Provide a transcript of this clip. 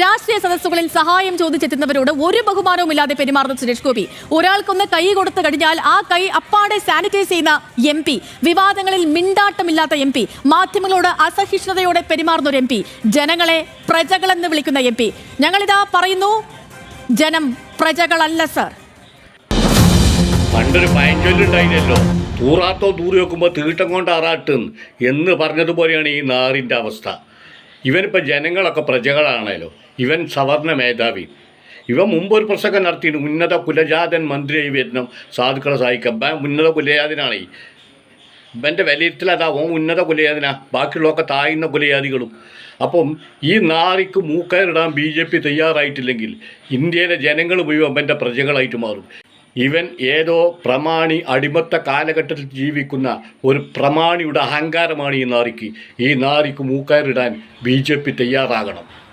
രാഷ്ട്രീയ സദസ്സുകളിൽ സഹായം ചോദിച്ചെത്തുന്നവരോട് ഒരു ബഹുമാനവും ഇല്ലാതെ പെരുമാറുന്ന സുരേഷ് ഗോപി. ഒരാൾക്കൊന്ന് കൈ കൊടുത്തു കഴിഞ്ഞാൽ ആ കൈ അപ്പാടെ സാനിറ്റൈസ് ചെയ്യുന്ന എം പി. വിവാദങ്ങളിൽ മിണ്ടാട്ടമില്ലാത്ത എം പി. മാധ്യമങ്ങളോട് അസഹിഷ്ണുതയോടെ പെരുമാറുന്ന ഒരു എം പി. ജനങ്ങളെ പ്രജകളെന്ന് വിളിക്കുന്ന എം പി. ഞങ്ങളിതാ പറയുന്നു ജനം പ്രജകളല്ല സർ. പണ്ടൊരു പയഞ്ചൊല്ലുണ്ടായില്ലോ തൂറാത്തോ തൂറി വെക്കുമ്പോൾ തീട്ടം കൊണ്ട് ആറാട്ടും എന്ന് പറഞ്ഞതുപോലെയാണ് ഈ നാറിന്റെ അവസ്ഥ. ഇവനിപ്പോൾ ജനങ്ങളൊക്കെ പ്രജകളാണല്ലോ ഇവൻ സവർണ മേധാവി. ഇവ മുമ്പ് ഒരു പ്രസംഗം നടത്തിയിട്ട് ഉന്നത കുലജാതൻ മന്ത്രിയായി വരുന്ന സാധുക്കളെ സഹായിക്കാം ഉന്നത കുലജാതനാണ്. ഈ ഇവന്റെ വിലയിരുത്തൽ അതാ ഓൻ ഉന്നത കുലയാതിനാ ബാക്കിയുള്ളതൊക്കെ താഴ്ന്ന കുലയാതികളും അപ്പം ഈ നാറിക്ക് മൂക്കയറിടാൻ ബി ജെ പി തയ്യാറായിട്ടില്ലെങ്കിൽ ഇന്ത്യയിലെ ജനങ്ങൾ മുഴുവൻ അവന്റെ പ്രജകളായിട്ട് മാറും. ഇവൻ ഏതോ പ്രമാണി അടിമത്ത കാലഘട്ടത്തിൽ ജീവിക്കുന്ന ഒരു പ്രമാണിയുടെ അഹങ്കാരമാണ് ഈ നാറിക്ക്. ഈ നാറിക്ക് മൂക്കാരിടാൻ ബി ജെ പി തയ്യാറാകണം.